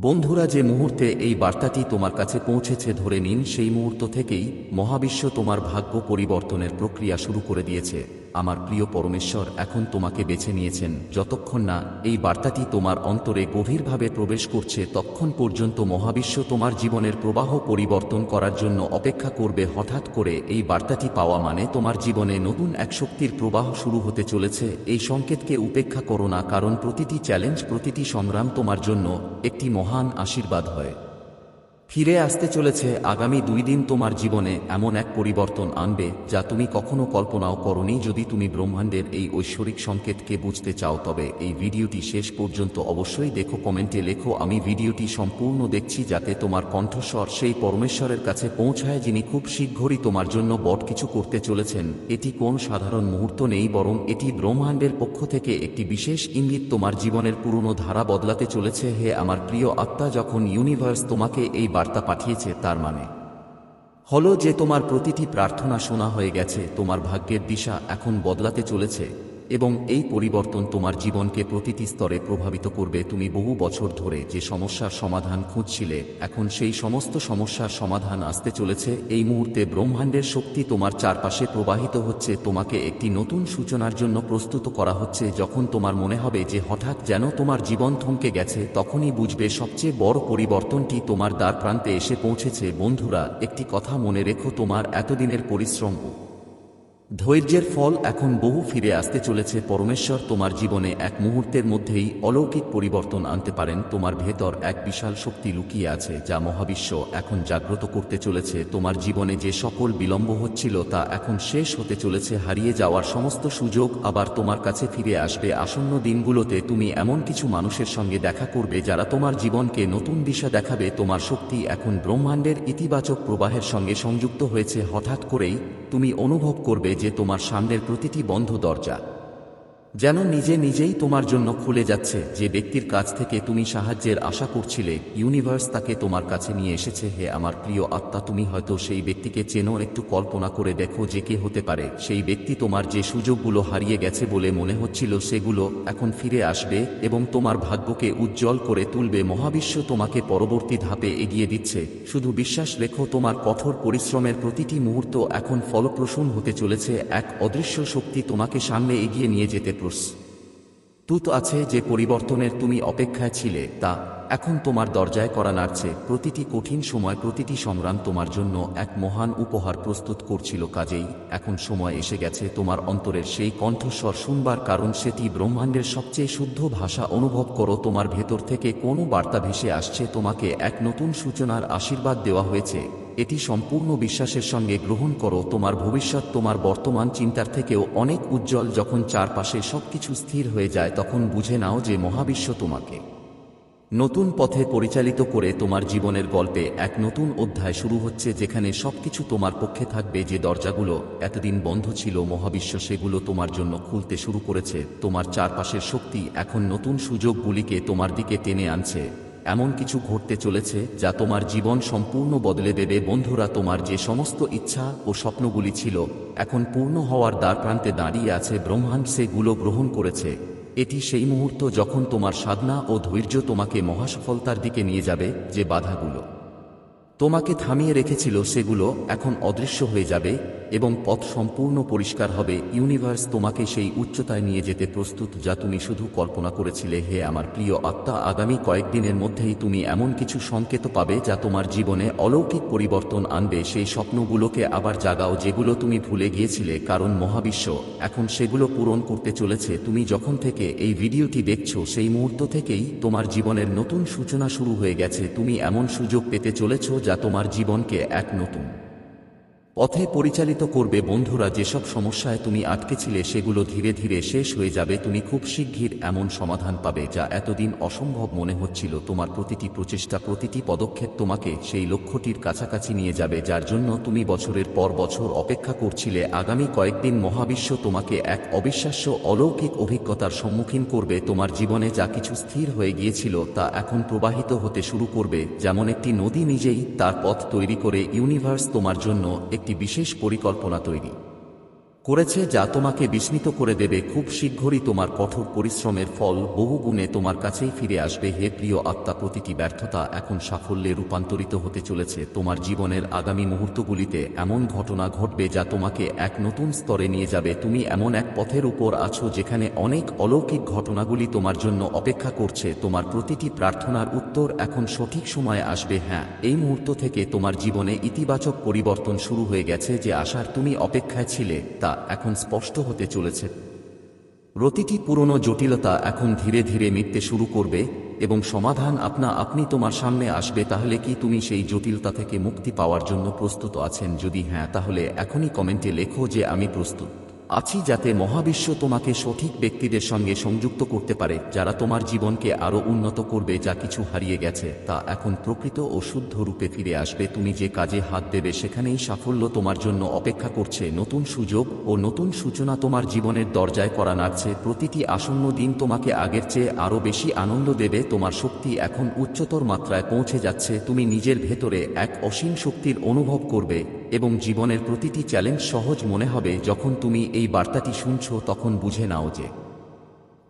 বন্ধুরা, যে মুহূর্তে এই বার্তাটি তোমার কাছে পৌঁছেছে, ধরে নিন সেই মুহূর্ত থেকেই মহাবিশ্ব তোমার ভাগ্য পরিবর্তনের প্রক্রিয়া শুরু করে দিয়েছে। আমার প্রিয় পরমেশ্বর এখন তোমাকে বেছে নিয়েছেন। যতক্ষণ না এই বার্তাটি তোমার অন্তরে গভীরভাবে প্রবেশ করছে, ততক্ষণ পর্যন্ত মহাবিশ্ব তোমার জীবনের প্রবাহ পরিবর্তন করার জন্য অপেক্ষা করবে। হঠাৎ করে এই বার্তাটি পাওয়া মানে তোমার জীবনে নতুন এক শক্তির প্রবাহ শুরু হতে চলেছে। এই সংকেতকে উপেক্ষা করো না, কারণ প্রতিটি চ্যালেঞ্জ, প্রতিটি সংগ্রাম তোমার জন্য একটি মহান আশীর্বাদ হয়। ফিরে আসতে চলেছে আগামী দুই দিন তোমার জীবনে এমন এক পরিবর্তন আনবে যা তুমি কখনো কল্পনাও করনি যদি তুমি ব্রহ্মাণ্ডের এই ঐশ্বরিক সংকেতকে বুঝতে চাও। তবে এই ভিডিওটি শেষ পর্যন্ত অবশ্যই দেখো, কমেন্টে লেখো, আমি ভিডিওটি সম্পূর্ণ দেখছি যাতে তোমার কণ্ঠস্বর সেই পরমেশ্বরের কাছে পৌঁছায় যিনি খুব শীঘ্রই তোমার জন্য বট কিছু করতে চলেছেন। এটি কোন সাধারণ মুহূর্ত নেই, বরং এটি ব্রহ্মাণ্ডের পক্ষ থেকে একটি বিশেষ ইঙ্গিত তোমার জীবনের পুরনো ধারা বদলাতে চলেছে। হে আমার প্রিয় আত্মা, যখন ইউনিভার্স তোমাকে এই বার্তা পাঠিয়েছে তার মানে। হলো যে তোমার প্রতিটি প্রার্থনা শোনা হয়ে গেছে, তোমার ভাগ্যের দিশা এখন বদলাতে চলেছে। এবং এই পরিবর্তন তোমার জীবনকে প্রতিটি স্তরে প্রভাবিত করবে। তুমি বহু বছর ধরে যে সমস্যার সমাধান খুঁজছিলে, এখন সেই সমস্ত সমস্যার সমাধান আসতে চলেছে। এই মুহূর্তে ব্রহ্মাণ্ডের শক্তি তোমার চারপাশে প্রবাহিত হচ্ছে। তোমাকে একটি নতুন সূচনার জন্য প্রস্তুত করা হচ্ছে। যখন তোমার মনে হবে যে হঠাৎ যেন তোমার জীবন থমকে গেছে, তখনই বুঝবে সবচেয়ে বড় পরিবর্তনটি তোমার দ্বার প্রান্তে এসে পৌঁছেছে। বন্ধুরা, একটি কথা মনে রেখো, তোমার এতদিনের পরিশ্রম ধৈর্যের ফল এখন বহু ফিরে আসতে চলেছে। পরমেশ্বর তোমার জীবনে এক মুহূর্তের মধ্যেই অলৌকিক পরিবর্তন আনতে পারেন। তোমার ভেতর এক বিশাল শক্তি লুকিয়ে আছে, যা মহাবিশ্ব এখন জাগ্রত করতে চলেছে। তোমার জীবনে যে সকল বিলম্ব হচ্ছিল তা এখন শেষ হতে চলেছে। হারিয়ে যাওয়ার সমস্ত সুযোগ আবার তোমার কাছে ফিরে আসবে। আসন্ন দিনগুলোতে তুমি এমন কিছু মানুষের সঙ্গে দেখা করবে, যারা তোমার জীবনকে নতুন দিশা দেখাবে। তোমার শক্তি এখন ব্রহ্মাণ্ডের ইতিবাচক প্রবাহের সঙ্গে সংযুক্ত হয়েছে। হঠাৎ করেই তুমি অনুভব করবে যে তোমার সামনের প্রতিটি বন্ধ দরজা যেন নিজে নিজেই তোমার জন্য খুলে যাচ্ছে। যে ব্যক্তির কাছ থেকে তুমি সাহায্যের আশা করছিলে ইউনিভার্স তাকে তোমার কাছে নিয়ে এসেছে। হে আমার প্রিয় আত্মা, তুমি হয়তো সেই ব্যক্তিকে চেনো। একটু কল্পনা করে দেখো যে কে হতে পারে। সেই ব্যক্তি তোমার যে সুযোগগুলো হারিয়ে গেছে বলে মনে হচ্ছিল, সেগুলো এখন ফিরে আসবে এবং তোমার ভাগ্যকে উজ্জ্বল করে তুলবে। মহাবিশ্ব তোমাকে পরবর্তী ধাপে এগিয়ে দিচ্ছে। শুধু বিশ্বাস রেখো, তোমার কঠোর পরিশ্রমের প্রতিটি মুহূর্ত এখন ফলপ্রসূন হতে চলেছে। এক অদৃশ্য শক্তি তোমাকে সামনে এগিয়ে নিয়ে যেতে তুত আছে যে পরিবর্তনের তুমি অপেক্ষায় ছিলে, তা এখন তোমার দরজায় করা নাড়ছে। প্রতিটি কঠিন সময়, প্রতিটি সংগ্রাম তোমার জন্য এক মহান উপহার প্রস্তুত করছিল। কাজেই এখন সময় এসে গেছে তোমার অন্তরের সেই কণ্ঠস্বর শুনবার, কারণ সেটি ব্রহ্মাণ্ডের সবচেয়ে শুদ্ধ ভাষা। অনুভব করো, তোমার ভেতর থেকে কোনো বার্তা ভেসে আসছে। তোমাকে এক নতুন সূচনার আশীর্বাদ দেওয়া হয়েছে। এটি সম্পূর্ণ বিশ্বাসের সঙ্গে গ্রহণ করো, তোমার ভবিষ্যৎ তোমার বর্তমান চিন্তার থেকেও অনেক উজ্জ্বল। যখন চারপাশে সবকিছু স্থির হয়ে যায়, তখন বুঝে নাও যে মহাবিশ্ব তোমাকে। নতুন পথে পরিচালিত করে তোমার জীবনের গল্পে এক নতুন অধ্যায় শুরু হচ্ছে, যেখানে সবকিছু তোমার পক্ষে থাকবে। যে দরজাগুলো এতদিন বন্ধ ছিল, মহাবিশ্ব সেগুলো তোমার জন্য খুলতে শুরু করেছে। তোমার চারপাশের শক্তি এখন নতুন সুযোগগুলিকে তোমার দিকে টেনে আনছে। এমন কিছু ঘটতে চলেছে যা তোমার জীবন সম্পূর্ণ বদলে দেবে। বন্ধুরা, তোমার যে সমস্ত ইচ্ছা ও স্বপ্নগুলি ছিল, এখন পূর্ণ হওয়ার দ্বার প্রান্তে দাঁড়িয়ে আছে ব্রহ্মাণ্ড সেগুলো গ্রহণ করেছে। এটি সেই মুহূর্ত যখন তোমার সাধনা ও ধৈর্য তোমাকে মহাসফলতার দিকে নিয়ে যাবে, যে বাধাগুলো তোমাকে থামিয়ে রেখেছিল সেগুলো এখন অদৃশ্য হয়ে যাবে। এবং পথ সম্পূর্ণ পরিষ্কার হবে, ইউনিভার্স তোমাকে সেই উচ্চতায় নিয়ে যেতে প্রস্তুত যা তুমি শুধু কল্পনা করেছিলে, হে আমার প্রিয় আত্মা, আগামী কয়েকদিনের মধ্যেই তুমি এমন কিছু সংকেত পাবে যা তোমার জীবনে অলৌকিক পরিবর্তন আনবে। সেই স্বপ্নগুলোকে আবার জাগাও যেগুলো তুমি ভুলে গিয়েছিলে, কারণ মহাবিশ্ব এখন সেগুলো পূরণ করতে চলেছে। তুমি যখন থেকে এই ভিডিওটি দেখছ, সেই মুহূর্ত থেকেই তোমার জীবনের নতুন সূচনা শুরু হয়ে গেছে। তুমি এমন সুযোগ পেতে চলেছ যা তোমার জীবনকে এক নতুন পথে পরিচালিত করবে। বন্ধুরা, যেসব সমস্যায় তুমি আটকেছিলে, সেগুলো ধীরে ধীরে শেষ হয়ে যাবে। তুমি খুব শিগগির এমন সমাধান পাবে, যা এতদিন অসম্ভব মনে হচ্ছিল। তোমার প্রতিটি প্রচেষ্টা, প্রতিটি পদক্ষেপ তোমাকে সেই লক্ষ্যটির কাছাকাছি নিয়ে যাবে, যার জন্য তুমি বছরের পর বছর অপেক্ষা করছিলে। আগামী কয়েকদিন মহাবিশ্ব তোমাকে এক অবিশ্বাস্য, অলৌকিক অভিজ্ঞতার সম্মুখীন করবে। তোমার জীবনে যা কিছু স্থির হয়ে গিয়েছিল, তা এখন প্রবাহিত হতে শুরু করবে। যেমন একটি নদী নিজেই তার পথ তৈরি করে। ইউনিভার্স তোমার জন্য একটি বিশেষ পরিকল্পনা তৈরি। করেছে যা তোমাকে বিস্মিত করে দেবে, খুব শীঘ্রই তোমার কঠোর পরিশ্রমের ফল বহু গুণে তোমার কাছেই ফিরে আসবে। হে প্রিয় আত্মা, প্রতিটি ব্যর্থতা এখন সাফল্যে রূপান্তরিত হতে চলেছে। তোমার জীবনের আগামী মুহূর্তগুলিতে এমন ঘটনা ঘটবে যা তোমাকে এক নতুন স্তরে নিয়ে যাবে। তুমি এমন এক পথের উপর আছো যেখানে অনেক অলৌকিক ঘটনাগুলি তোমার জন্য অপেক্ষা করছে। তোমার প্রতিটি প্রার্থনার উত্তর এখন সঠিক সময়ে আসবে। হ্যাঁ এই মুহূর্ত থেকে তোমার জীবনে ইতিবাচক পরিবর্তন শুরু হয়ে গেছে যে আশার তুমি অপেক্ষায় ছিলে। তা এখন স্পষ্ট হতে চলেছে। প্রতিটি পুরনো জটিলতা এখন ধীরে ধীরে মিটতে শুরু করবে এবং সমাধান আপনা আপনি তোমার সামনে আসবে, তাহলে কি তুমি সেই জটিলতা থেকে মুক্তি পাওয়ার জন্য প্রস্তুত আছেন? যদি হ্যাঁ তাহলে এখনই কমেন্টে লেখো যে আমি প্রস্তুত। আছি যাতে মহাবিশ্ব তোমাকে সঠিক ব্যক্তিদের সঙ্গে সংযুক্ত করতে পারে, যারা তোমার জীবনকে আরও উন্নত করবে, যা কিছু হারিয়ে গেছে, তা এখন প্রকৃত ও শুদ্ধ রূপে ফিরে আসবে। তুমি যে কাজে হাত দেবে, সেখানেই সাফল্য তোমার জন্য অপেক্ষা করছে। নতুন সুযোগ ও নতুন সূচনা তোমার জীবনের দরজায় করা নাড়ছে প্রতিটি আসন্ন দিন তোমাকে আগের চেয়ে আরও বেশি আনন্দ দেবে। তোমার শক্তি এখন উচ্চতর মাত্রায় পৌঁছে যাচ্ছে। তুমি নিজের ভেতরে এক অসীম শক্তির অনুভব করবে। এবং জীবনের প্রতিটি চ্যালেঞ্জ সহজ মনে হবে যখন তুমি এই বার্তাটি শুনছ তখন বুঝে নাও যে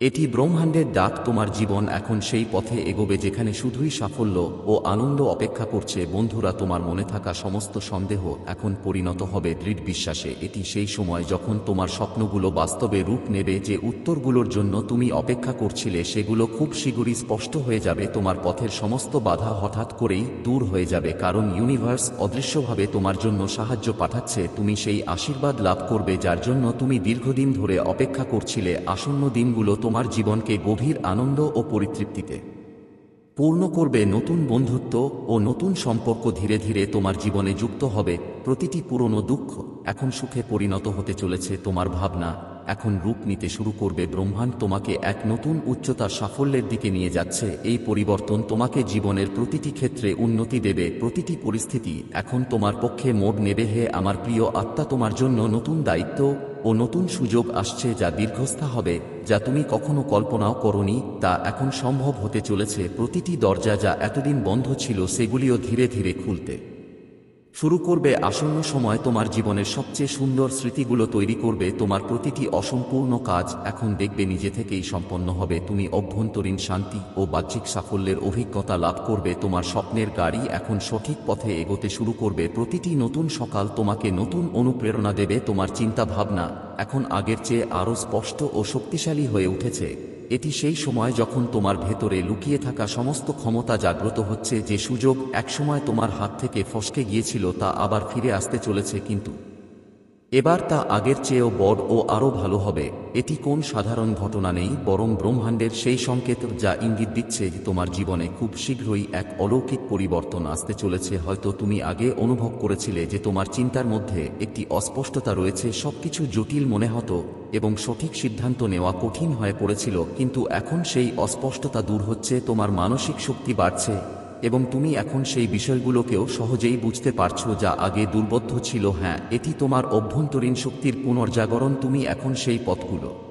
এটি ব্রহ্মাণ্ডের ডাক তোমার জীবন এখন সেই পথে এগোবে যেখানে শুধুই সাফল্য ও আনন্দ অপেক্ষা করছে বন্ধুরা তোমার মনে থাকা সমস্ত সন্দেহ এখন পরিণত হবে দৃঢ় বিশ্বাসে। এটি সেই সময় যখন তোমার স্বপ্নগুলো বাস্তবে রূপ নেবে যে উত্তরগুলোর জন্য তুমি অপেক্ষা করছিলে সেগুলো খুব শীঘ্রই স্পষ্ট হয়ে যাবে। তোমার পথের সমস্ত বাধা হঠাৎ করেই দূর হয়ে যাবে কারণ ইউনিভার্স অদৃশ্যভাবে তোমার জন্য সাহায্য পাঠাচ্ছে। তুমি সেই আশীর্বাদ লাভ করবে যার জন্য তুমি দীর্ঘদিন ধরে অপেক্ষা করছিলে। আসন্ন দিনগুলো তোমার জীবনকে গভীর আনন্দ ও পরিতৃপ্তিতে। পূর্ণ করবে নতুন বন্ধুত্ব ও নতুন সম্পর্ক ধীরে ধীরে তোমার জীবনে যুক্ত হবে। প্রতিটি পুরনো দুঃখ এখন সুখে পরিণত হতে চলেছে তোমার ভাবনা। এখন রূপ নিতে শুরু করবে ব্রহ্মাণ্ড তোমাকে এক নতুন উচ্চতার সাফল্যের দিকে নিয়ে যাচ্ছে। এই পরিবর্তন তোমাকে জীবনের প্রতিটি ক্ষেত্রে উন্নতি দেবে। প্রতিটি পরিস্থিতি এখন তোমার পক্ষে মোড় নেবে। হে আমার প্রিয় আত্মা, তোমার জন্য নতুন দায়িত্ব ও নতুন সুযোগ আসছে যা দীর্ঘস্থা হবে, যা তুমি কখনো কল্পনাও করনি, তা এখন সম্ভব হতে চলেছে প্রতিটি দরজা যা এতদিন বন্ধ ছিল সেগুলিও ধীরে ধীরে খুলতে। শুরু করবে আসন্ন সময় তোমার জীবনের সবচেয়ে সুন্দর স্মৃতিগুলো তৈরি করবে, তোমার প্রতিটি অসম্পূর্ণ কাজ এখন দেখবে নিজে থেকেই সম্পন্ন হবে, তুমি অভ্যন্তরীণ শান্তি ও বাহ্যিক সাফল্যের অভিজ্ঞতা লাভ করবে, তোমার স্বপ্নের গাড়ি এখন সঠিক পথে এগোতে শুরু করবে, প্রতিটি নতুন সকাল তোমাকে নতুন অনুপ্রেরণা দেবে, তোমার চিন্তা ভাবনা এখন আগের চেয়ে আরও স্পষ্ট ও শক্তিশালী হয়ে উঠেছে। এটি সেই সময় যখন তোমার ভেতরে লুকিয়ে থাকা সমস্ত ক্ষমতা জাগ্রত হচ্ছে, যে সুযোগ একসময় তোমার হাত থেকে ফসকে গিয়েছিল তা আবার ফিরে আসতে চলেছে কিন্তু। এবার তা আগের চেয়েও বড় ও আরও ভালো হবে। এটি কোন সাধারণ ঘটনা নেই, বরং ব্রহ্মাণ্ডের সেই সংকেত যা ইঙ্গিত দিচ্ছে তোমার জীবনে খুব শীঘ্রই এক অলৌকিক পরিবর্তন আসতে চলেছে। হয়তো তুমি আগে অনুভব করেছিলে যে তোমার চিন্তার মধ্যে একটি অস্পষ্টতা রয়েছে, সবকিছু জটিল মনে হতো এবং সঠিক সিদ্ধান্ত নেওয়া কঠিন হয়ে পড়েছিল, কিন্তু এখন সেই অস্পষ্টতা দূর হচ্ছে, তোমার মানসিক শক্তি বাড়ছে। এবং তুমি এখন সেই বিষয়গুলোকেও সহজেই বুঝতে পারছ যা আগে দুর্বোধ্য ছিল। হ্যাঁ এটি তোমার অভ্যন্তরীণ শক্তির পুনর্জাগরণ, তুমি এখন সেই পথগুলো।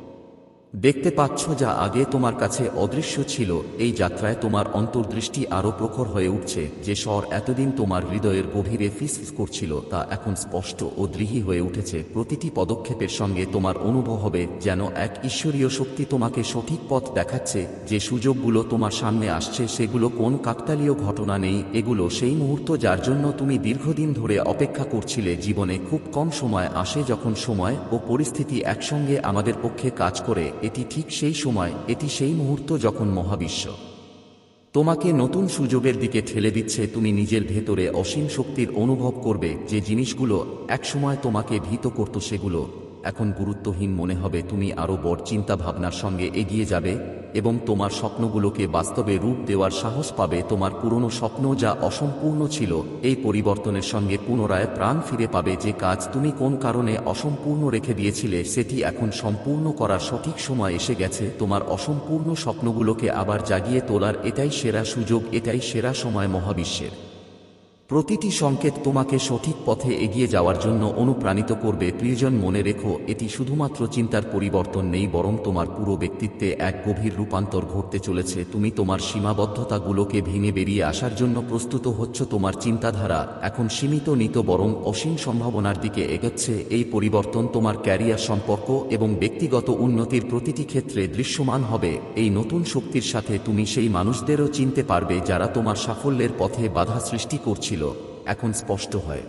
দেখতে পাচ্ছ যা আগে তোমার কাছে অদৃশ্য ছিল, এই যাত্রায় তোমার অন্তর্দৃষ্টি আরও প্রখর হয়ে উঠছে। যে স্বর এতদিন তোমার হৃদয়ের গভীরে ফিস করছিল, তা এখন স্পষ্ট ও দৃঢ়ী হয়ে উঠেছে। প্রতিটি পদক্ষেপের সঙ্গে তোমার অনুভব হবে যেন এক ঈশ্বরীয় শক্তি তোমাকে সঠিক পথ দেখাচ্ছে। যে সুযোগগুলো তোমার সামনে আসছে, সেগুলো কোন কাকতালীয় ঘটনা নেই, এগুলো সেই মুহূর্ত যার জন্য তুমি দীর্ঘদিন ধরে অপেক্ষা করছিলে। জীবনে খুব কম সময় আসে যখন সময় ও পরিস্থিতি একসঙ্গে আমাদের পক্ষে কাজ করে। এটি ঠিক সেই সময়, এটি সেই মুহূর্ত যখন মহাবিশ্ব তোমাকে নতুন সুযোগের দিকে ঠেলে দিচ্ছে, তুমি নিজের ভেতরে অসীম শক্তির অনুভব করবে, যে জিনিসগুলো একসময় তোমাকে ভীত করত সেগুলো এখন গুরুত্বহীন মনে হবে তুমি আরও বড় চিন্তা ভাবনার সঙ্গে এগিয়ে যাবে এবং তোমার স্বপ্নগুলোকে বাস্তবে রূপ দেওয়ার সাহস পাবে। তোমার পুরনো স্বপ্ন যা অসম্পূর্ণ ছিল, এই পরিবর্তনের সঙ্গে পুনরায় প্রাণ ফিরে পাবে। যে কাজ তুমি কোন কারণে অসম্পূর্ণ রেখে দিয়েছিলে, সেটি এখন সম্পূর্ণ করার সঠিক সময় এসে গেছে। তোমার অসম্পূর্ণ স্বপ্নগুলোকে আবার জাগিয়ে তোলার এটাই সেরা সুযোগ, এটাই সেরা সময় মহাবিশ্বের। প্রতিটি সংকেত তোমাকে সঠিক পথে এগিয়ে যাওয়ার জন্য অনুপ্রাণিত করবে। প্রিয়জন, মনে রেখো, এটি শুধুমাত্র চিন্তার পরিবর্তন নেই, বরং তোমার পুরো ব্যক্তিত্বে এক গভীর রূপান্তর ঘটতে চলেছে। তুমি তোমার সীমাবদ্ধতাগুলোকে ভেঙে বেরিয়ে আসার জন্য প্রস্তুত হচ্ছ, তোমার চিন্তাধারা এখন সীমিত, নিত, বরং অসীম সম্ভাবনার দিকে এগোচ্ছে। এই পরিবর্তন তোমার ক্যারিয়ার সম্পর্ক এবং ব্যক্তিগত উন্নতির প্রতিটি ক্ষেত্রে দৃশ্যমান হবে। এই নতুন শক্তির সাথে তুমি সেই মানুষদেরও চিনতে পারবে যারা তোমার সাফল্যের পথে বাধা সৃষ্টি করছিল। এখন স্পষ্ট হয়।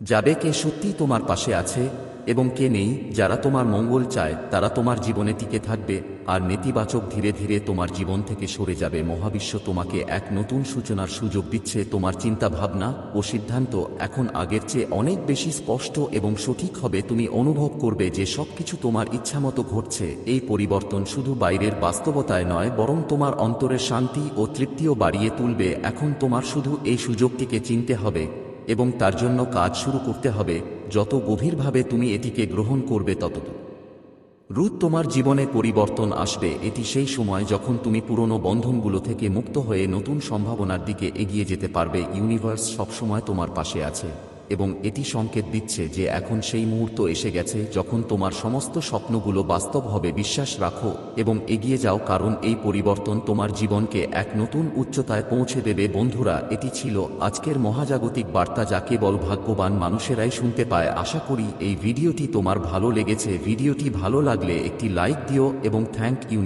যাবে কে সত্যি তোমার পাশে আছে এবং কে নেই যারা তোমার মঙ্গল চায়, তারা তোমার জীবনে টিকে থাকবে আর নেতিবাচক ধীরে ধীরে তোমার জীবন থেকে সরে যাবে। মহাবিশ্ব তোমাকে এক নতুন সূচনার সুযোগ দিচ্ছে। তোমার চিন্তা ভাবনা ও সিদ্ধান্ত এখন আগের চেয়ে অনেক বেশি স্পষ্ট এবং সঠিক হবে। তুমি অনুভব করবে যে সবকিছু তোমার ইচ্ছামতো ঘটছে। এই পরিবর্তন শুধু বাইরের বাস্তবতায় নয়, বরং তোমার অন্তরের শান্তি ও তৃপ্তিও বাড়িয়ে তুলবে। এখন তোমার শুধু এই সুযোগটিকে চিনতে হবে। এবং তার জন্য কাজ শুরু করতে হবে, যত গভীরভাবে তুমি এটিকে গ্রহণ করবে তত রুদ তোমার জীবনে পরিবর্তন আসবে, এটি সেই সময় যখন তুমি পুরনো বন্ধনগুলো থেকে মুক্ত হয়ে নতুন সম্ভাবনার দিকে এগিয়ে যেতে পারবে, ইউনিভার্স সবসময় তোমার পাশে আছে। এবং এটি সংকেত দিচ্ছে যে এখন সেই মুহূর্ত এসে গেছে যখন তোমার সমস্ত স্বপ্নগুলো বাস্তব হবে, বিশ্বাস রাখো এবং এগিয়ে যাও কারণ এই পরিবর্তন তোমার জীবনকে এক নতুন উচ্চতায় পৌঁছে দেবে। বন্ধুরা, এটি ছিল আজকের মহাজাগতিক বার্তা যা কেবল ভাগ্যবান মানুষেরাই শুনতে পায়। আশা করি এই ভিডিওটি তোমার ভালো লেগেছে। ভিডিওটি ভালো লাগলে একটি লাইক দিও এবং থ্যাংক ইউ।